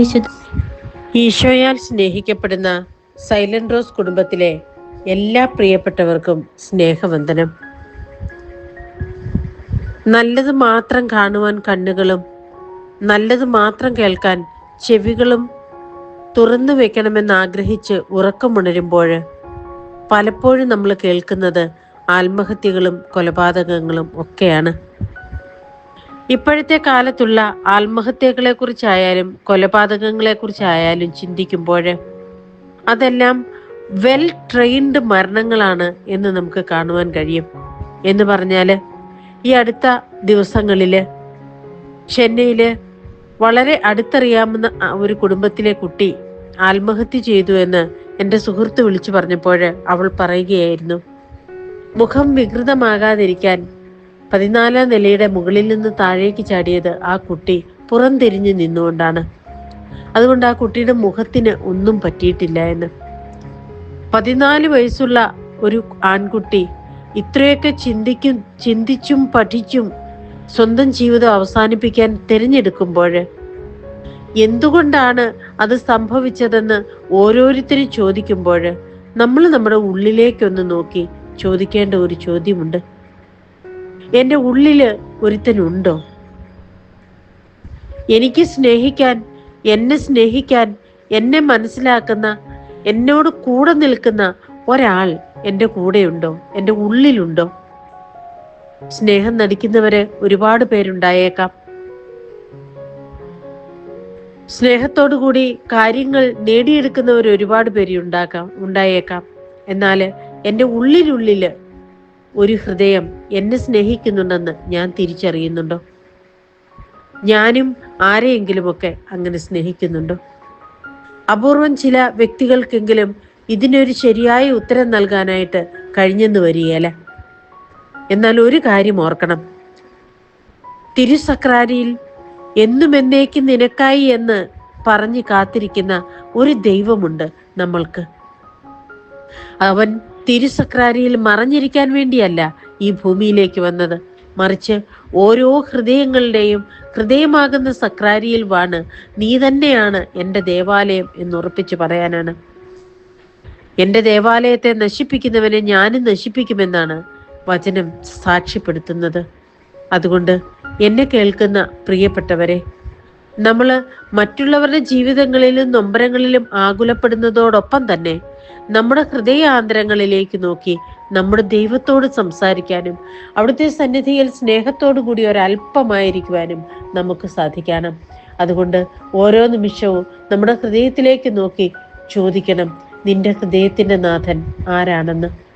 വിശുദ്ധ ഈശോയാൽ സ്നേഹിക്കപ്പെടുന്ന silent rose കുടുംബത്തിലെ എല്ലാ പ്രിയപ്പെട്ടവർക്കും സ്നേഹവന്ദനം. നല്ലത് മാത്രം കാണുവാൻ കണ്ണുകളും നല്ലത് മാത്രം കേൾക്കാൻ ചെവികളും തുറന്നു വെക്കണമെന്ന് ആഗ്രഹിച്ച് ഉറക്കമുണരുമ്പോൾ പലപ്പോഴും നമ്മൾ കേൾക്കുന്നത് ആത്മഹത്യകളും കൊലപാതകങ്ങളും ഒക്കെയാണ്. ഇപ്പോഴത്തെ കാലത്തുള്ള ആത്മഹത്യകളെ കുറിച്ചായാലും കൊലപാതകങ്ങളെ കുറിച്ചായാലും ചിന്തിക്കുമ്പോൾ അതെല്ലാം വെൽ ട്രെയിൻഡ് മരണങ്ങളാണ് എന്ന് നമുക്ക് കാണുവാൻ കഴിയും. എന്ന് പറഞ്ഞാൽ ഈ അടുത്ത ദിവസങ്ങളിൽ ചെന്നൈയിൽ വളരെ അടുത്തറിയാവുന്ന ഒരു കുടുംബത്തിലെ കുട്ടി ആത്മഹത്യ ചെയ്തു എന്ന് എന്റെ സുഹൃത്ത് വിളിച്ചു പറഞ്ഞപ്പോൾ അവൾ പറയുകയായിരുന്നു മുഖം വികൃതമാകാതിരിക്കാൻ പതിനാലാം നിലയുടെ മുകളിൽ നിന്ന് താഴേക്ക് ചാടിയത് ആ കുട്ടി പുറംതിരിഞ്ഞു നിന്നുകൊണ്ടാണ്. അതുകൊണ്ട് ആ കുട്ടിയുടെ മുഖത്തിന് ഒന്നും പറ്റിയിട്ടില്ല എന്ന്. പതിനാല് വയസ്സുള്ള ഒരു ആൺകുട്ടി ഇത്രയൊക്കെ ചിന്തിക്കും ചിന്തിച്ചും പഠിച്ചും സ്വന്തം ജീവിതം അവസാനിപ്പിക്കാൻ തിരഞ്ഞെടുക്കുമ്പോൾ എന്തുകൊണ്ടാണ് അത് സംഭവിച്ചതെന്ന് ഓരോരുത്തരും ചോദിക്കുമ്പോൾ നമ്മൾ നമ്മുടെ ഉള്ളിലേക്കൊന്ന് നോക്കി ചോദിക്കേണ്ട ഒരു ചോദ്യമുണ്ട്. എന്റെ ഉള്ളിൽ ഒരുത്തനുണ്ടോ? എനിക്ക് സ്നേഹിക്കാൻ എന്നെ സ്നേഹിക്കാൻ എന്നെ മനസ്സിലാക്കുന്ന എന്നോട് കൂടെ നിൽക്കുന്ന ഒരാൾ എന്റെ കൂടെയുണ്ടോ? എന്റെ ഉള്ളിലുണ്ടോ? സ്നേഹം നടിക്കുന്നവര് ഒരുപാട് പേരുണ്ടായേക്കാം. സ്നേഹത്തോടു കൂടി കാര്യങ്ങൾ നേടിയെടുക്കുന്നവർ ഒരുപാട് പേര് ഉണ്ടാക്കാം ഉണ്ടായേക്കാം. എന്നാൽ എന്റെ ഉള്ളിലുള്ളിൽ ഒരു ഹൃദയം എന്നെ സ്നേഹിക്കുന്നുണ്ടെന്ന് ഞാൻ തിരിച്ചറിയുന്നുണ്ടോ? ഞാനും ആരെയെങ്കിലുമൊക്കെ അങ്ങനെ സ്നേഹിക്കുന്നുണ്ടോ? അപൂർവം ചില വ്യക്തികൾക്കെങ്കിലും ഇതിനൊരു ശരിയായ ഉത്തരം നൽകാനായിട്ട് കഴിഞ്ഞെന്ന് വരികയല്ല എന്നാൽ ഒരു കാര്യം ഓർക്കണം. തിരുസക്രാരിയിൽ എന്നും എന്നേക്കും നിനക്കായി എന്ന് പറഞ്ഞ് കാത്തിരിക്കുന്ന ഒരു ദൈവമുണ്ട് നമ്മൾക്ക്. അവൻ തിരുസക്രാരിയിൽ മറഞ്ഞിരിക്കാൻ വേണ്ടിയല്ല ഈ ഭൂമിയിലേക്ക് വന്നത്. മറിച്ച് ഓരോ ഹൃദയങ്ങളുടെയും ഹൃദയമാകുന്ന സക്രാരിയിൽ വാണ്. നീ തന്നെയാണ് എന്റെ ദേവാലയം എന്ന് എന്നുറപ്പിച്ച് പറയാനാണ്. എന്റെ ദേവാലയത്തെ നശിപ്പിക്കുന്നവനെ ഞാനും നശിപ്പിക്കുമെന്നാണ് വചനം സാക്ഷ്യപ്പെടുത്തുന്നത്. അതുകൊണ്ട് എന്നെ കേൾക്കുന്ന പ്രിയപ്പെട്ടവരെ നമ്മൾ മറ്റുള്ളവരുടെ ജീവിതങ്ങളിലും നൊമ്പരങ്ങളിലും ആകുലപ്പെടുന്നതോടൊപ്പം തന്നെ നമ്മുടെ ഹൃദയാന്തരങ്ങളിലേക്ക് നോക്കി നമ്മുടെ ദൈവത്തോട് സംസാരിക്കാനും അവിടുത്തെ സന്നിധിയിൽ സ്നേഹത്തോടു കൂടി ഒരല്പമായിരിക്കുവാനും നമുക്ക് സാധിക്കണം. അതുകൊണ്ട് ഓരോ നിമിഷവും നമ്മുടെ ഹൃദയത്തിലേക്ക് നോക്കി ചോദിക്കണം നിന്റെ ഹൃദയത്തിന്റെ നാഥൻ ആരാണെന്ന്?